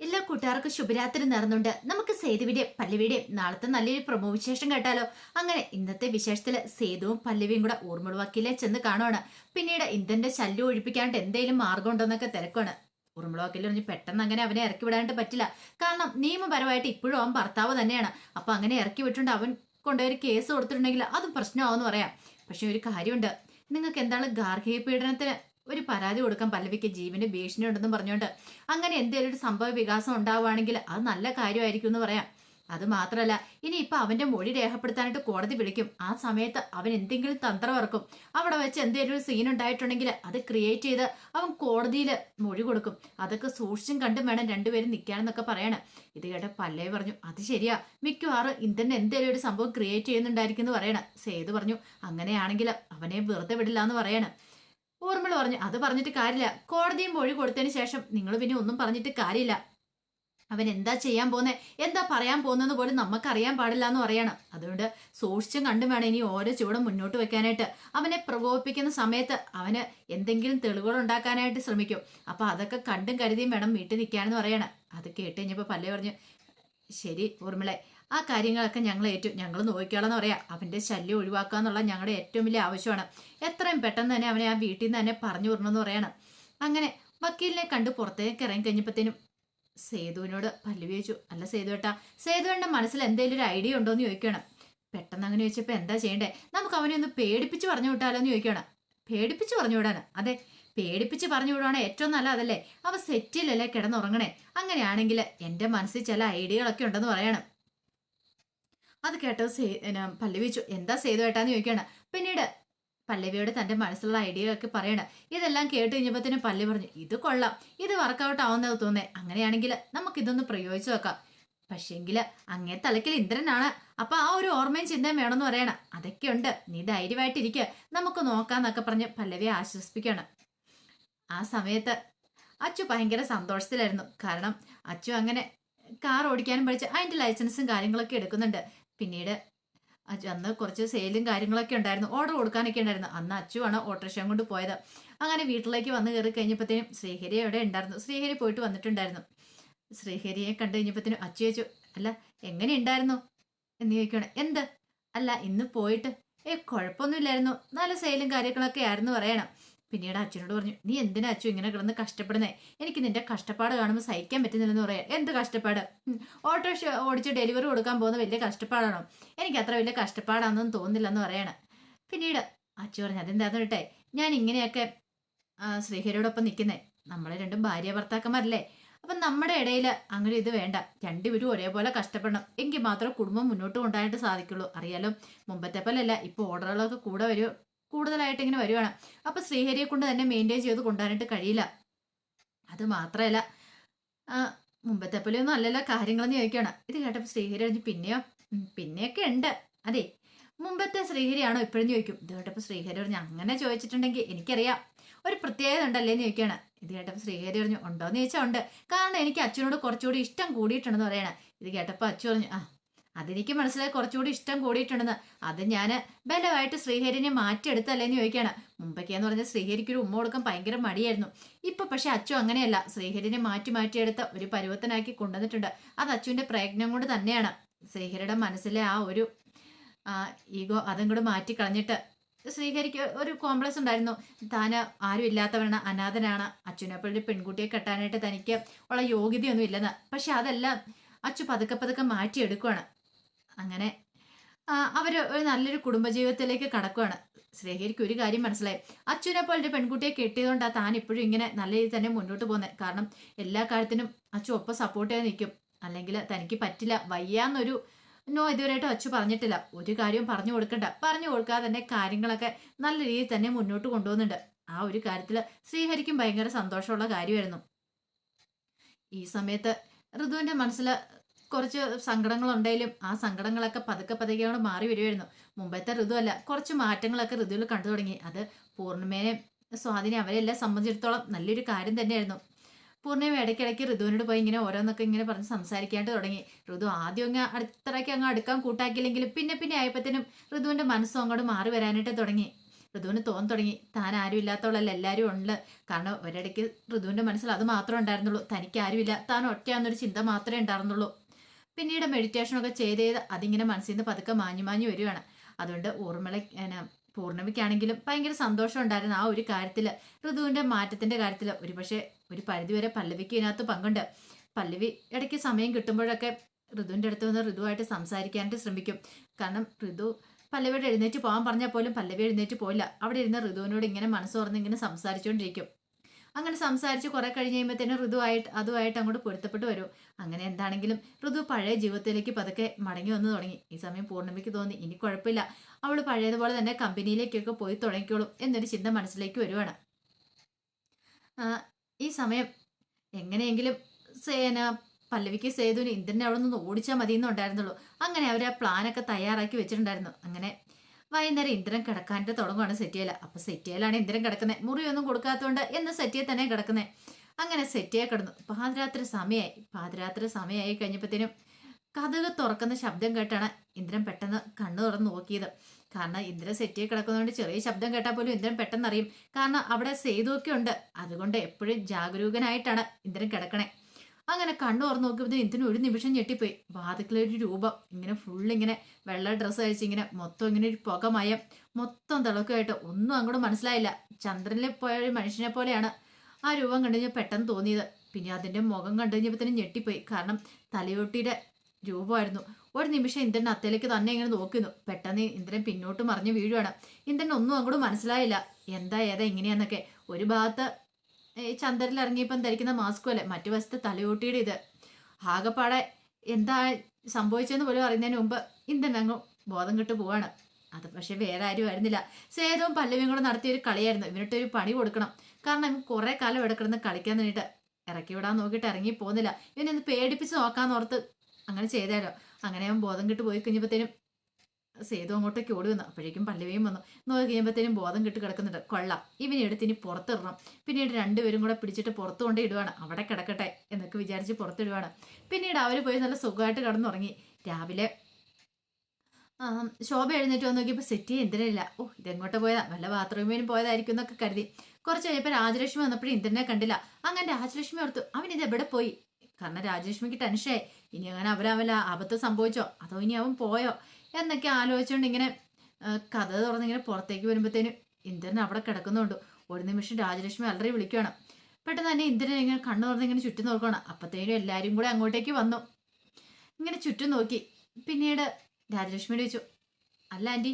എല്ലാ കൂട്ടുകാർക്കും ശുഭരാത്രി നേർന്നുണ്ട്. നമുക്ക് സേതുവിന്റെ പല്ലവിയുടെയും നാളത്തെ നല്ലൊരു പ്രമോ വിശേഷം കേട്ടാലോ? അങ്ങനെ ഇന്നത്തെ വിശേഷത്തിൽ സേതുവും പല്ലവിയും കൂടെ ഊർമിളവാക്കിലെ ചെന്ന് കാണുവാണ്. പിന്നീട് ഇന്ദന്റെ ശല്യം ഒഴിപ്പിക്കാണ്ട് എന്തെങ്കിലും മാർഗം ഉണ്ടോന്നൊക്കെ തിരക്കാണ് ഉറുമുളവാക്കിൽ പറഞ്ഞ് പെട്ടെന്ന് അങ്ങനെ അവനെ ഇറക്കി വിടാണ്ട് പറ്റില്ല. കാരണം നിയമപരമായിട്ട് ഇപ്പോഴും അവൻ ഭർത്താവ് തന്നെയാണ്. അപ്പൊ അങ്ങനെ ഇറക്കി വിട്ടുണ്ട് അവൻ കൊണ്ടുപോയി കേസ് കൊടുത്തിട്ടുണ്ടെങ്കിൽ അതും പ്രശ്നമാവെന്ന് പറയാം. പക്ഷെ ഒരു കാര്യമുണ്ട്. നിങ്ങൾക്ക് എന്താണ് ഗാർഹിക പീഡനത്തിന് ഒരു പരാതി കൊടുക്കാൻ പല്ലവിക്ക് ജീവന് ഭീഷണി ഉണ്ടെന്ന് പറഞ്ഞുകൊണ്ട് അങ്ങനെ എന്തെങ്കിലും ഒരു സംഭവ വികാസം ഉണ്ടാവുകയാണെങ്കിൽ അത് നല്ല കാര്യമായിരിക്കും എന്ന് പറയാം. അത് മാത്രമല്ല ഇനി ഇപ്പൊ അവന്റെ മൊഴി രേഖപ്പെടുത്താനായിട്ട് കോടതി വിളിക്കും. ആ സമയത്ത് അവൻ എന്തെങ്കിലും തന്ത്രം ഇറക്കും. അവിടെ വെച്ച് എന്തെങ്കിലും ഒരു സീൻ ഉണ്ടായിട്ടുണ്ടെങ്കിൽ അത് ക്രിയേറ്റ് ചെയ്ത് അവൻ കോടതിയിൽ മൊഴി കൊടുക്കും. അതൊക്കെ സൂക്ഷിച്ചും കണ്ടും വേണം രണ്ടുപേരും നിൽക്കാനെന്നൊക്കെ പറയണം. ഇത് കേട്ട പല്ലേ പറഞ്ഞു അത് ശരിയാ. മിക്കവാറും ഇന്ത്യൻ എന്തെങ്കിലും ഒരു സംഭവം ക്രിയേറ്റ് ചെയ്യുന്നുണ്ടായിരിക്കും എന്ന് പറയണം. സേതു പറഞ്ഞു അങ്ങനെയാണെങ്കിൽ അവനെ വെറുതെ വിടില്ല എന്ന് പറയണം. ഊർമിള പറഞ്ഞു അത് പറഞ്ഞിട്ട് കാര്യമില്ല. കോടതിയും മൊഴി കൊടുത്തതിന് ശേഷം നിങ്ങൾ പിന്നെ ഒന്നും പറഞ്ഞിട്ട് കാര്യമില്ല. അവൻ എന്താ ചെയ്യാൻ പോകുന്നത് എന്താ പറയാൻ പോകുന്നത് പോലും നമുക്കറിയാൻ പാടില്ല എന്ന് പറയണം. അതുകൊണ്ട് സൂക്ഷിച്ചും കണ്ടും വേണം ഇനി ഓരോ ചുവടും മുന്നോട്ട് വെക്കാനായിട്ട്. അവനെ പ്രകോപിപ്പിക്കുന്ന സമയത്ത് അവന് എന്തെങ്കിലും തെളിവുകൾ ഉണ്ടാക്കാനായിട്ട് ശ്രമിക്കും. അപ്പോൾ അതൊക്കെ കണ്ടും കരുതിയും വേണം വീട്ടിൽ നിൽക്കാനെന്ന് പറയണം. അത് കേട്ട് കഴിഞ്ഞപ്പോൾ പല്ലേ പറഞ്ഞു ശരി ഊർമിളെ ആ കാര്യങ്ങളൊക്കെ ഞങ്ങൾ ഏറ്റവും ഞങ്ങൾ നോക്കിയാളെന്ന് പറയാം. അവന്റെ ശല്യം ഒഴിവാക്കുക എന്നുള്ള ഞങ്ങളുടെ ഏറ്റവും വലിയ ആവശ്യമാണ്. എത്രയും പെട്ടെന്ന് തന്നെ അവനെ ആ വീട്ടിൽ നിന്ന് തന്നെ പറഞ്ഞു വിടണമെന്ന് പറയണം. അങ്ങനെ വക്കീലിനെ കണ്ട് പുറത്തേക്ക് ഇറങ്ങി കഴിഞ്ഞപ്പോഴത്തേനും സേതുവിനോട് പല്ലു അല്ല സേതു ഏട്ടാ സേതുവേണ്ട മനസ്സിൽ എന്തെങ്കിലും ഒരു ഐഡിയ ഉണ്ടോ എന്ന് ചോദിക്കണം. പെട്ടെന്ന് അങ്ങനെ ചോദിച്ചപ്പോൾ എന്താ ചെയ്യണ്ടേ? നമുക്ക് അവനെ ഒന്ന് പേടിപ്പിച്ച് പറഞ്ഞു വിട്ടാലോ എന്ന് ചോദിക്കണം. പേടിപ്പിച്ച് പറഞ്ഞു വിടാന് അതെ പേടിപ്പിച്ച് പറഞ്ഞു വിടുവാണ് ഏറ്റവും നല്ല അതല്ലേ അവ സെറ്റിലല്ലേ കിടന്നുറങ്ങണേ? അങ്ങനെയാണെങ്കിൽ എന്റെ മനസ്സിൽ ചില ഐഡിയകളൊക്കെ ഉണ്ടെന്ന് പറയണം. അത് കേട്ടത് സേ പല്ലവി എന്താ സേതു ഏട്ടാന്ന് ചോദിക്കുകയാണ്. പിന്നീട് പല്ലവിയോട് തന്റെ മനസ്സിലുള്ള ഐഡിയ ഒക്കെ പറയണം. ഇതെല്ലാം കേട്ട് കഴിഞ്ഞപ്പോഴത്തേനും പല്ലവി പറഞ്ഞു ഇത് കൊള്ളാം ഇത് വർക്കൗട്ട് ആവുന്നത് തോന്നേ അങ്ങനെയാണെങ്കിൽ നമുക്ക് ഇതൊന്ന് പ്രയോഗിച്ചു നോക്കാം. പക്ഷേങ്കിൽ അങ്ങേ തലക്കിൽ ഇന്ദ്രനാണ്. അപ്പൊ ആ ഒരു ഓർമ്മയും ചിന്തയും വേണമെന്ന് പറയണം. അതൊക്കെ ഉണ്ട് നീ ധൈര്യമായിട്ടിരിക്കുക നമുക്ക് നോക്കാന്നൊക്കെ പറഞ്ഞ് പല്ലവിയെ ആശ്വസിപ്പിക്കുകയാണ്. ആ സമയത്ത് അച്ചു ഭയങ്കര സന്തോഷത്തിലായിരുന്നു. കാരണം അച്ചു അങ്ങനെ കാർ ഓടിക്കാനും പഠിച്ച് അതിന്റെ ലൈസൻസും കാര്യങ്ങളൊക്കെ എടുക്കുന്നുണ്ട്. പിന്നീട് അന്ന് കുറച്ച് സെയിലും കാര്യങ്ങളൊക്കെ ഉണ്ടായിരുന്നു. ഓർഡർ കൊടുക്കാനൊക്കെ ഉണ്ടായിരുന്നു. അന്ന് അച്ചുവാണ് ഓട്ടോറിക്ഷ കൊണ്ട് പോയത്. അങ്ങനെ വീട്ടിലേക്ക് വന്ന് കയറി കഴിഞ്ഞപ്പോഴത്തേനും ശ്രീഹരി അവിടെ ഉണ്ടായിരുന്നു. ശ്രീഹരി പോയിട്ട് വന്നിട്ടുണ്ടായിരുന്നു. ശ്രീഹരിയെ കണ്ടു കഴിഞ്ഞപ്പോഴത്തേനും അച്ചു ചോദിച്ചു അല്ല എങ്ങനെ ഉണ്ടായിരുന്നു? എന്ന് ചോദിക്കണം എന്ത്? അല്ല ഇന്ന് പോയിട്ട്. ഏ കുഴപ്പമൊന്നുമില്ലായിരുന്നു. നല്ല സെയിലും കാര്യങ്ങളൊക്കെ ആയിരുന്നു പറയണം. പിന്നീട് അച്ഛനോട് പറഞ്ഞു നീ എന്തിനാ അച്ഛൻ ഇങ്ങനെ കിടന്ന് കഷ്ടപ്പെടുന്നേ? എനിക്ക് നിന്റെ കഷ്ടപ്പാട് കാണുമ്പോൾ സഹിക്കാൻ പറ്റുന്നില്ലെന്ന് പറയാം. എന്ത് കഷ്ടപ്പാട്? ഓട്ടോ ഓടിച്ച് ഡെലിവറി കൊടുക്കാൻ പോകുന്ന വലിയ കഷ്ടപ്പാടാണോ? എനിക്ക് അത്ര വലിയ കഷ്ടപ്പാടാണെന്നൊന്നും തോന്നുന്നില്ലെന്ന് പറയണം. പിന്നീട് അച്ഛൻ പറഞ്ഞു അതെന്താന്ന് കേട്ടെ ഞാൻ ഇങ്ങനെയൊക്കെ ശ്രീഹരിയോടൊപ്പം നിൽക്കുന്നേ നമ്മളെ രണ്ടും ഭാര്യ ഭർത്താക്കന്മാരല്ലേ. അപ്പം നമ്മുടെ ഇടയിൽ അങ്ങനെ ഇത് വേണ്ട. രണ്ടുപേരും ഒരേപോലെ കഷ്ടപ്പെടണം. എങ്കിൽ മാത്രമേ കുടുംബം മുന്നോട്ട് കൊണ്ടുപോകാനായിട്ട് സാധിക്കുള്ളൂ. അറിയാലോ മുമ്പത്തെ പോലെയല്ല ഇപ്പോൾ ഓർഡറുകളൊക്കെ കൂടെ വരും. കൂടുതലായിട്ട് ഇങ്ങനെ വരുവാണ്. അപ്പൊ ശ്രീഹരിയെ കൊണ്ട് തന്നെ മെയിന്റെയിൻ ചെയ്ത് കൊണ്ടുവരാനായിട്ട് കഴിയില്ല. അത് മാത്രമല്ല മുമ്പത്തെ പോലെയൊന്നും അല്ലല്ലോ കാര്യങ്ങളെന്ന് ചോദിക്കുകയാണ്. ഇത് കേട്ടപ്പോൾ ശ്രീഹരി പറഞ്ഞു പിന്നെയോ? പിന്നെയൊക്കെ ഉണ്ട്. അതെ മുമ്പത്തെ ശ്രീഹരിയാണോ ഇപ്പോഴും ചോദിക്കും. ഇത് കേട്ടപ്പോൾ ശ്രീഹരി പറഞ്ഞു അങ്ങനെ ചോദിച്ചിട്ടുണ്ടെങ്കിൽ എനിക്കറിയാം. ഒരു പ്രത്യേകത ഉണ്ടല്ലേ എന്ന് ചോദിക്കുകയാണ്. ഇത് കേട്ടപ്പോൾ ശ്രീഹരി പറഞ്ഞു ഉണ്ടോന്ന് ചോദിച്ചാൽ ഉണ്ട്. കാരണം എനിക്ക് അച്ഛനോട് കുറച്ചുകൂടി ഇഷ്ടം കൂടിയിട്ടുണ്ടെന്ന് പറയണേ. ഇത് കേട്ടപ്പോൾ അച്ഛൻ പറഞ്ഞു ആ അതെനിക്ക് മനസ്സിലായി. കുറച്ചുകൂടി ഇഷ്ടം കൂടിയിട്ടുണ്ടെന്ന്. അത് ഞാൻ ബലമായിട്ട് ശ്രീഹരിനെ മാറ്റിയെടുത്തല്ലേന്ന് ചോദിക്കുകയാണ്. മുമ്പൊക്കെയെന്ന് പറഞ്ഞാൽ ശ്രീഹരിക്ക് ഒരു ഉമ്മ കൊടുക്കാൻ ഭയങ്കര മടിയായിരുന്നു. ഇപ്പൊ പക്ഷെ അച്ചു അങ്ങനെയല്ല. ശ്രീഹരിനെ മാറ്റി മാറ്റിയെടുത്ത ഒരു പരുവത്തനാക്കി കൊണ്ടുവന്നിട്ടുണ്ട്. അത് അച്ചുവിന്റെ പ്രയത്നം കൊണ്ട് തന്നെയാണ്. ശ്രീഹരിയുടെ മനസ്സിലെ ആ ഒരു ഈഗോ അതും കൂടെ മാറ്റി കളഞ്ഞിട്ട് ശ്രീഹരിക്ക് ഒരു കോംപ്ലക്സ് ഉണ്ടായിരുന്നു. താന് ആരും ഇല്ലാത്തവരാണ് അനാഥനാണ്. അച്ഛനെ പോലെ ഒരു പെൺകുട്ടിയെ കെട്ടാനായിട്ട് തനിക്ക് ഉള്ള യോഗ്യതയൊന്നും ഇല്ലെന്ന്. പക്ഷെ അതെല്ലാം അച്ചു പതുക്കെ പതുക്കെ മാറ്റിയെടുക്കുവാണ്. അങ്ങനെ അവർ ഒരു നല്ലൊരു കുടുംബജീവിതത്തിലേക്ക് കടക്കുവാണ്. ശ്രീഹരിക്ക് ഒരു കാര്യം മനസ്സിലായി. അച്ഛനെ പോലെ ഒരു പെൺകുട്ടിയെ കെട്ടിയതുകൊണ്ടാണ് താൻ ഇപ്പോഴും ഇങ്ങനെ നല്ല രീതിയിൽ തന്നെ മുന്നോട്ട് പോകുന്നത് കാരണം എല്ലാ കാര്യത്തിനും അച്ഛൻ ഒപ്പം സപ്പോർട്ട് ചെയ്ത് നിൽക്കും. അല്ലെങ്കിൽ തനിക്ക് പറ്റില്ല. വയ്യാന്നൊരു നോ ഇതുവരെയായിട്ട് അച്ചു പറഞ്ഞിട്ടില്ല. ഒരു കാര്യവും പറഞ്ഞു കൊടുക്കണ്ട. പറഞ്ഞു കൊടുക്കാതെ തന്നെ കാര്യങ്ങളൊക്കെ നല്ല രീതിയിൽ തന്നെ മുന്നോട്ട് കൊണ്ടുപോകുന്നുണ്ട്. ആ ഒരു കാര്യത്തിൽ ശ്രീഹരിക്കും ഭയങ്കര സന്തോഷമുള്ള കാര്യമായിരുന്നു. ഈ സമയത്ത് ഋതുവിന്റെ മനസ്സിൽ കുറച്ച് സങ്കടങ്ങളുണ്ടെങ്കിലും ആ സങ്കടങ്ങളൊക്കെ പതുക്കെ പതുക്കെ അവിടെ മാറി വരുമായിരുന്നു മുമ്പത്തെ ഋതു അല്ല കുറച്ച് മാറ്റങ്ങളൊക്കെ ഋതുവിൽ കണ്ടു തുടങ്ങി. അത് പൂർണിമേനെ സ്വാധീനം അവരെല്ലാം സംബന്ധിച്ചിടത്തോളം നല്ലൊരു കാര്യം തന്നെയായിരുന്നു. പൂർണിമ ഇടയ്ക്കിടയ്ക്ക് ഋതുവിനോട് പോയി ഇങ്ങനെ ഓരോന്നൊക്കെ ഇങ്ങനെ പറഞ്ഞ് സംസാരിക്കാണ്ട് തുടങ്ങി. ഋതു ആദ്യം അങ്ങ് അടുത്തറയ്ക്ക് അങ്ങ് അടുക്കാൻ കൂട്ടാക്കിയില്ലെങ്കിലും പിന്നെ പിന്നെ ആയപ്പോഴത്തേനും ഋതുവിന്റെ മനസ്സും അങ്ങോട്ട് മാറി വരാനായിട്ട് തുടങ്ങി. ഋതുവിന് തോന്നി തുടങ്ങി. താൻ ആരും ഇല്ലാത്തവളല്ല എല്ലാവരും ഉണ്ട്. കാരണം ഒരിടയ്ക്ക് ഋതുവിന്റെ മനസ്സിൽ അത് മാത്രമേ ഉണ്ടായിരുന്നുള്ളൂ. തനിക്ക് ആരുമില്ല താൻ ഒറ്റയാന്നൊരു ചിന്ത മാത്രമേ ഉണ്ടായിരുന്നുള്ളൂ. പിന്നീട് മെഡിറ്റേഷനൊക്കെ ചെയ്ത് ചെയ്ത് അതിങ്ങനെ മനസ്സിൽ നിന്ന് പതുക്കെ മാഞ്ഞു മാഞ്ഞു വരികയാണ്. അതുകൊണ്ട് ഊർമിള പൂർണമിക്കാണെങ്കിലും ഭയങ്കര സന്തോഷം ഉണ്ടായിരുന്നു ആ ഒരു കാര്യത്തിൽ ഋതുവിന്റെ മാറ്റത്തിന്റെ കാര്യത്തിൽ ഒരുപക്ഷെ ഒരു പരിധിവരെ പല്ലവിക്ക് ഇതിനകത്ത് പങ്കുണ്ട്. പല്ലവി ഇടയ്ക്ക് സമയം കിട്ടുമ്പോഴൊക്കെ ഋതുവിന്റെ അടുത്ത് വന്ന് ഋതുവായിട്ട് സംസാരിക്കാനായിട്ട് ശ്രമിക്കും. കാരണം ഋതു പല്ലവിയുടെ എഴുന്നേറ്റ് പോകാൻ പറഞ്ഞാൽ പോലും പല്ലവി എഴുന്നേറ്റ് പോയില്ല അവിടെ ഇരുന്ന് ഋതുവിനോട് ഇങ്ങനെ മനസ്സ് തുറന്ന് ഇങ്ങനെ സംസാരിച്ചുകൊണ്ടിരിക്കും. അങ്ങനെ സംസാരിച്ച് കുറെ കഴിഞ്ഞ് കഴിയുമ്പോഴത്തേനും ഋതുവായിട്ട് അതുമായിട്ട് അങ്ങോട്ട് പൊരുത്തപ്പെട്ട് വരും. അങ്ങനെ എന്താണെങ്കിലും ഋതു പഴയ ജീവിതത്തിലേക്ക് പതുക്കെ മടങ്ങി വന്നു തുടങ്ങി. ഈ സമയം പൂർണിമയ്ക്ക് തോന്നി. ഇനി കുഴപ്പമില്ല. അവൾ പഴയതുപോലെ തന്നെ കമ്പനിയിലേക്കൊക്കെ പോയി തുടങ്ങിക്കോളും എന്നൊരു ചിന്ത മനസ്സിലേക്ക് വരുവാണ്. ഈ സമയം എങ്ങനെയെങ്കിലും സേന പല്ലവിക്ക് സേതുവിന് ഇന്ദ്രനെ അവിടെ നിന്ന് ഓടിച്ചാൽ മതി എന്നുണ്ടായിരുന്നുള്ളൂ അങ്ങനെ അവർ ആ പ്ലാനൊക്കെ തയ്യാറാക്കി വെച്ചിട്ടുണ്ടായിരുന്നു. അങ്ങനെ വൈകുന്നേരം ഇന്ദ്രൻ കിടക്കാന്റെ തുടങ്ങുവാണ് സെറ്റിയല. അപ്പൊ സെറ്റിയലാണ് ഇന്ദ്രൻ കിടക്കുന്നത് മുറിയൊന്നും കൊടുക്കാത്തതുകൊണ്ട് എന്ന് സെറ്റിയെ തന്നെ കിടക്കുന്നേ. അങ്ങനെ സെറ്റിയെ കിടന്നു. പാതിരാത്രി സമയമായി പാതിരാത്രി സമയമായി കഴിഞ്ഞപ്പോഴത്തേനും കഥക് തുറക്കുന്ന ശബ്ദം കേട്ടാണ് ഇന്ദ്രൻ പെട്ടെന്ന് കണ്ണു തുറന്ന് നോക്കിയത്. കാരണം ഇന്ദ്രൻ സെറ്റിയെ കിടക്കുന്നതുകൊണ്ട് ചെറിയ ശബ്ദം കേട്ടാൽ പോലും ഇന്ദ്രൻ പെട്ടെന്ന് അറിയും കാരണം അവിടെ സേതുവൊക്കെ ഉണ്ട്. അതുകൊണ്ട് എപ്പോഴും ജാഗരൂകനായിട്ടാണ് ഇന്ദ്രൻ കിടക്കണേ. അങ്ങനെ കണ്ണു തുറന്ന് നോക്കിയപ്പോൾ എന്തിനും ഒരു നിമിഷം ഞെട്ടിപ്പോയി. വാതിക്കലൊരു രൂപം. ഇങ്ങനെ ഫുൾ ഇങ്ങനെ വെള്ള ഡ്രസ്സ് കഴിച്ച് ഇങ്ങനെ മൊത്തം ഇങ്ങനെ ഒരു പുകമയം മൊത്തം തിളക്കമായിട്ട്. ഒന്നും അങ്ങോട്ട് മനസ്സിലായില്ല. ചന്ദ്രനിൽ പോയ ഒരു മനുഷ്യനെ പോലെയാണ് ആ രൂപം കണ്ടു കഴിഞ്ഞാൽ പെട്ടെന്ന് തോന്നിയത്. പിന്നെ അതിന്റെ മുഖം കണ്ടു കഴിഞ്ഞപ്പോൾ തന്നെ ഞെട്ടിപ്പോയി. കാരണം തലയോട്ടിയുടെ രൂപമായിരുന്നു. ഒരു നിമിഷം ഇന്ദ്രൻ അത്തേലേക്ക് തന്നെ ഇങ്ങനെ നോക്കുന്നു പെട്ടെന്ന് ഇന്ദ്രൻ പിന്നോട്ട് മറിഞ്ഞ് വീഴുവാണ്. ഇന്ദ്രൻ ഒന്നും അങ്ങോട്ട് മനസ്സിലായില്ല. എന്താ ഏതാ എങ്ങനെയാന്നൊക്കെ ഒരു ഭാഗത്ത് ഈ ചന്ദ്രനിൽ ഇറങ്ങിയപ്പം ധരിക്കുന്ന മാസ്കും അല്ലേ മറ്റു വശത്ത് തലയോട്ടിയുടെ ഇത്. ആകെപ്പാടെ എന്താ സംഭവിച്ചതെന്ന് പോലും അറിയുന്നതിന് മുമ്പ് ഇന്ദ്രൻ അങ്ങ് ബോധം കിട്ടു പോവാണ്. അത് പക്ഷെ വേറെ ആരും ആയിരുന്നില്ല. സേതവും പല്ലവിയും കൂടെ നടത്തിയ ഒരു കളിയായിരുന്നു. ഇവനിട്ട് ഒരു പണി കൊടുക്കണം. കാരണം കുറെ കാലം എടുക്കണമെന്ന് കളിക്കാൻ വേണ്ടിയിട്ട് ഇറക്കി വിടാൻ നോക്കിയിട്ട് ഇറങ്ങി പോകുന്നില്ല. ഇവനൊന്ന് പേടിപ്പിച്ച് നോക്കാന്ന് ഓർത്ത് അങ്ങനെ ചെയ്താലോ? അങ്ങനെ അവൻ ബോധം കിട്ടു പോയി കഴിഞ്ഞപ്പോഴത്തേനും സേതു അങ്ങോട്ടേക്ക് ഓടി വന്നു. അപ്പോഴേക്കും പല്ലവിയും വന്നു. നോക്കി കഴിയുമ്പോഴത്തേനും ബോധം കെട്ട് കിടക്കുന്നുണ്ട്. കൊള്ളാം. ഇവനെ എടുത്ത് ഇനി പുറത്തിടണം. പിന്നീട് രണ്ടുപേരും കൂടെ പിടിച്ചിട്ട് പുറത്തു കൊണ്ട് ഇടുവാണ് അവിടെ കിടക്കട്ടെ എന്നൊക്കെ വിചാരിച്ച് പുറത്തിടുവാണ്. പിന്നീട് അവർ പോയി നല്ല സുഖമായിട്ട് കടന്നുറങ്ങി. രാവിലെ ശോഭ എഴുന്നേറ്റ് വന്ന് നോക്കിയപ്പോൾ സെറ്റ് ഇന്ദ്രനില്ല. ഓ ഇതെങ്ങോട്ട് പോയതാ? വല്ല ബാത്റൂമിനും പോയതായിരിക്കും എന്നൊക്കെ കരുതി. കുറച്ച് കഴിഞ്ഞപ്പോൾ രാജലക്ഷ്മി വന്നപ്പോഴും ഇന്ദ്രനെ കണ്ടില്ല. അങ്ങനെ രാജലക്ഷ്മി ഓർത്തു അവൻ ഇത് എവിടെ പോയി? കാരണം രാജലക്ഷ്മിക്ക് ടെൻഷനായി ഇനി അങ്ങനെ അവരവല്ല ആപത്ത് സംഭവിച്ചോ? അതോ ഇനി അവൻ പോയോ? എന്നൊക്കെ ആലോചിച്ചുകൊണ്ട് ഇങ്ങനെ കഥ തുറന്നിങ്ങനെ പുറത്തേക്ക് വരുമ്പോഴത്തേനും ഇന്ദ്രൻ അവിടെ കിടക്കുന്നുണ്ട്. ഒരു നിമിഷം രാജലക്ഷ്മി അലറി വിളിക്കുകയാണ് പെട്ടെന്ന് തന്നെ ഇന്ദ്രൻ ഇങ്ങനെ കണ്ണു തുറന്ന് ഇങ്ങനെ ചുറ്റും നോക്കുകയാണ് അപ്പത്തേനും എല്ലാവരും കൂടെ അങ്ങോട്ടേക്ക് വന്നു. ഇങ്ങനെ ചുറ്റും നോക്കി. പിന്നീട് രാജലക്ഷ്മിയോട് ചോദിച്ചു അല്ല ആന്റി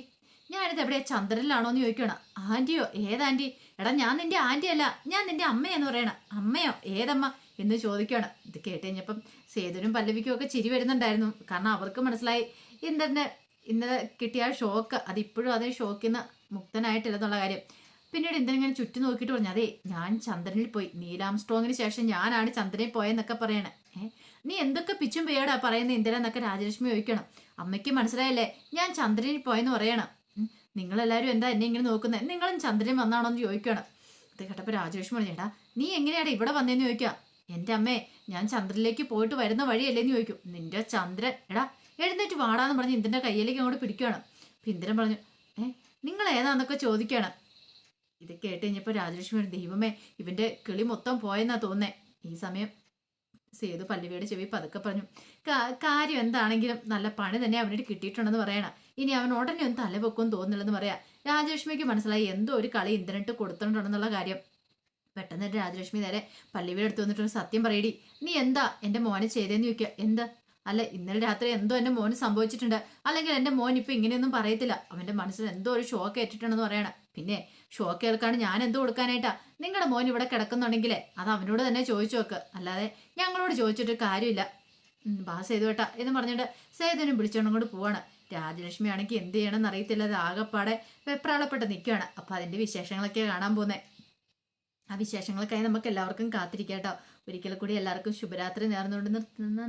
ഞാനിത് എവിടെയാ ചന്ദ്രനിലാണോ എന്ന് ചോദിക്കണം ആന്റിയോ ഏതാന്റി എടാ ഞാൻ നിന്റെ ആന്റി അല്ല ഞാൻ നിന്റെ അമ്മയെന്ന് പറയണം. അമ്മയോ? ഏതമ്മ? എന്ന് ചോദിക്കുകയാണ് ഇത് കേട്ട് കഴിഞ്ഞപ്പം സേതുനും പല്ലവിക്കും ഒക്കെ ചിരി വരുന്നുണ്ടായിരുന്നു. കാരണം അവർക്ക് മനസ്സിലായി ഇന്ദ്രന്റെ ഇന്നലെ കിട്ടിയ ഷോക്ക് അതിപ്പോഴും അതിന് ഷോക്കിൽ മുക്തനായിട്ടില്ലെന്നുള്ള കാര്യം. പിന്നീട് ഇന്ദ്രൻ ഇങ്ങനെ ചുറ്റും നോക്കിയിട്ട് പറഞ്ഞു അതെ ഞാൻ ചന്ദ്രനിൽ പോയി. നീലാം സ്ട്രോങ്ങിന് ശേഷം ഞാനാണ് ചന്ദ്രനിൽ പോയെന്നൊക്കെ പറയണേ. നീ എന്തൊക്കെ പിച്ചും പേടാ പറയുന്ന ഇന്ദിര എന്നൊക്കെ രാജലക്ഷ്മി ചോദിക്കണം. അമ്മയ്ക്ക് മനസ്സിലായില്ലേ ഞാൻ ചന്ദ്രനിൽ പോയെന്ന് പറയണം. നിങ്ങളെല്ലാവരും എന്താ എന്നെ ഇങ്ങനെ നോക്കുന്നത് നിങ്ങളും ചന്ദ്രൻ വന്നാണോ എന്ന് ചോദിക്കണം ഇത് കേട്ടപ്പോൾ രാജലക്ഷ്മി പറഞ്ഞു എടാ നീ എങ്ങനെയാണ് ഇവിടെ വന്നേന്ന് ചോദിക്കുക? എന്റെ അമ്മേ ഞാൻ ചന്ദ്രനിലേക്ക് പോയിട്ട് വരുന്ന വഴിയല്ലേന്ന് ചോദിക്കും. നിന്റെ ചന്ദ്രൻ എടാ എഴുന്നേറ്റ് വാടാന്ന് പറഞ്ഞ് ഇന്ദ്രന്റെ കയ്യിലേക്ക് അങ്ങോട്ട് പിടിക്കുകയാണ് അപ്പം ഇന്ദ്രൻ പറഞ്ഞു ഏ നിങ്ങൾ ഏതാന്നൊക്കെ ചോദിക്കുകയാണ് ഇത് കേട്ട് കഴിഞ്ഞപ്പോൾ രാജലക്ഷ്മി ഒരു ദൈവമേ ഇവന്റെ കിളി മൊത്തം പോയെന്നാ തോന്നേ ഈ സമയം സേതു പല്ലവിയുടെ ചെവി പതുക്കെ പറഞ്ഞു കാര്യം എന്താണെങ്കിലും നല്ല പണി തന്നെ അവനോട് കിട്ടിയിട്ടുണ്ടെന്ന് പറയണം. ഇനി അവൻ ഉടനെ ഒന്ന് തലവെക്കും തോന്നില്ലെന്ന് പറയാ. രാജലക്ഷ്മിക്ക് മനസ്സിലായി എന്തോ ഒരു കളി ഇന്ദ്രനിട്ട് കൊടുത്തിട്ടുണ്ടെന്നുള്ള കാര്യം. പെട്ടെന്ന് രാജലക്ഷ്മി നേരെ പല്ലവിയുടെ അടുത്ത് വന്നിട്ടൊരു സത്യം പറയടി. നീ എന്താ? എന്റെ മോനെ ചെയ്തേന്ന് ചോദിക്കുക എന്താ? അല്ല ഇന്നലെ രാത്രി എന്തോ എന്റെ മോന് സംഭവിച്ചിട്ടുണ്ട്. അല്ലെങ്കിൽ എന്റെ മോൻ ഇപ്പൊ ഇങ്ങനെയൊന്നും പറയത്തില്ല. അവന്റെ മനസ്സിൽ എന്തോ ഒരു ഷോക്ക് ഏറ്റിട്ടുണ്ടെന്ന് പറയണം. പിന്നെ ഷോക്ക് കേൾക്കാണ് ഞാൻ എന്തോ കൊടുക്കാനായിട്ടാ. നിങ്ങളുടെ മോൻ ഇവിടെ കിടക്കുന്നുണ്ടെങ്കിലേ അത് അവനോട് തന്നെ ചോദിച്ചു നോക്ക്. അല്ലാതെ ഞങ്ങളോട് ചോദിച്ചിട്ട് കാര്യമില്ല. ബാ സേതു കേട്ടാ എന്ന് പറഞ്ഞിട്ട് സേതുവിനും വിളിച്ചോണ്ടും കൊണ്ട് പോവാണ്. രാജലക്ഷ്മി ആണെങ്കിൽ എന്ത് ചെയ്യണമെന്ന് അറിയത്തില്ല. അത് ആകെപ്പാടെ വെപ്രാളപ്പെട്ട് നിൽക്കുകയാണ്. അപ്പൊ അതിന്റെ വിശേഷങ്ങളൊക്കെ കാണാൻ പോകുന്നത് ആ വിശേഷങ്ങൾക്കായി നമുക്ക് എല്ലാവർക്കും കാത്തിരിക്കാം കേട്ടോ. ഒരിക്കൽ കൂടി എല്ലാവർക്കും ശുഭരാത്രി നേർന്നുകൊണ്ട് നിർത്തുന്ന.